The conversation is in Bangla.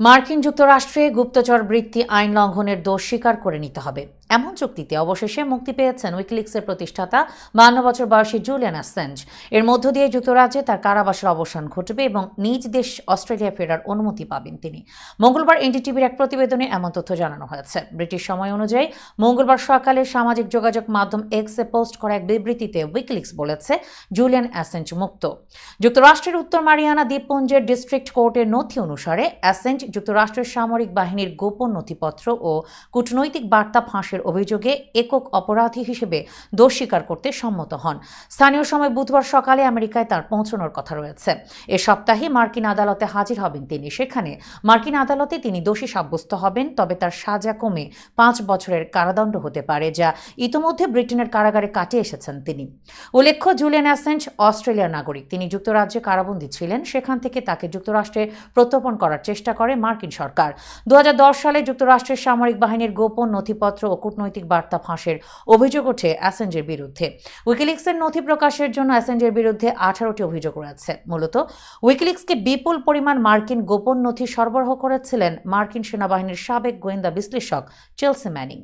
মার্কিন যুক্তরাষ্ট্রে গুপ্তচর বৃত্তি আইন লঙ্ঘনের দোষ স্বীকার করে নিতে হবে। এমন চুক্তিতে অবশেষে মুক্তি পেয়েছেন উইকিলিক্সের প্রতিষ্ঠাতা বান্ন বছর বয়সী জুলিয়ান অ্যাসেঞ্জ। এর মধ্য দিয়ে যুক্তরাজ্যে তার কারাবাসের অবসান ঘটবে এবং নিজ দেশ অস্ট্রেলিয়া ফেরার অনুমতি পাবেন তিনি। মঙ্গলবার এনডিটিভির এক প্রতিবেদনে এমন তথ্য জানানো হয়েছে। ব্রিটিশ সময় অনুযায়ী মঙ্গলবার সকালে সামাজিক যোগাযোগ মাধ্যম এক্সে পোস্ট করা এক বিবৃতিতে উইকিলিক্স বলেছে, জুলিয়ান অ্যাসেঞ্জ মুক্ত। যুক্তরাষ্ট্রের উত্তর মারিয়ানা দ্বীপপুঞ্জের ডিস্ট্রিক্ট কোর্টের নথি অনুসারে অ্যাসেঞ্জ যুক্তরাষ্ট্রের সামরিক বাহিনীর গোপন নথিপত্র ও কূটনৈতিক বার্তা ফাঁসের অভিযোগে একক অপরাধী হিসেবে দোষ স্বীকার করতে সম্মত হন। স্থানীয় সময় বুধবার সকালে আমেরিকায় তার পৌঁছানোর কথা রয়েছে। এ সপ্তাহে মার্কিন আদালতে হাজির হবেন তিনি। সেখানে মার্কিন আদালতে তিনি দোষী সাব্যস্ত হবেন, তবে তার সাজা কমে পাঁচ বছরের কারাদণ্ড হতে পারে, যা ইতোমধ্যে ব্রিটেনের কারাগারে কাটিয়ে এসেছেন তিনি। উল্লেখ্য, জুলিয়ান অ্যাসেঞ্জ অস্ট্রেলিয়ার নাগরিক। তিনি যুক্তরাজ্যে কারাবন্দী ছিলেন। সেখান থেকে তাকে যুক্তরাষ্ট্রে প্রত্যর্পণ করার চেষ্টা করে মার্কিন সরকার। দু হাজার দশ সালে যুক্তরাষ্ট্রের সামরিক বাহিনীর গোপন নথিপত্র ও কূটনৈতিক বার্তা ফাঁসের অভিযোগ ওঠে অ্যাসেঞ্জের বিরুদ্ধে। উইকিলিক্সের নথি প্রকাশের জন্য অ্যাসেঞ্জের বিরুদ্ধে আঠারোটি অভিযোগ রয়েছে। মূলত উইকিলিক্সকে বিপুল পরিমাণ মার্কিন গোপন নথি সরবরাহ করেছিলেন মার্কিন সেনাবাহিনীর সাবেক গোয়েন্দা বিশ্লেষক চেলসি ম্যানিং।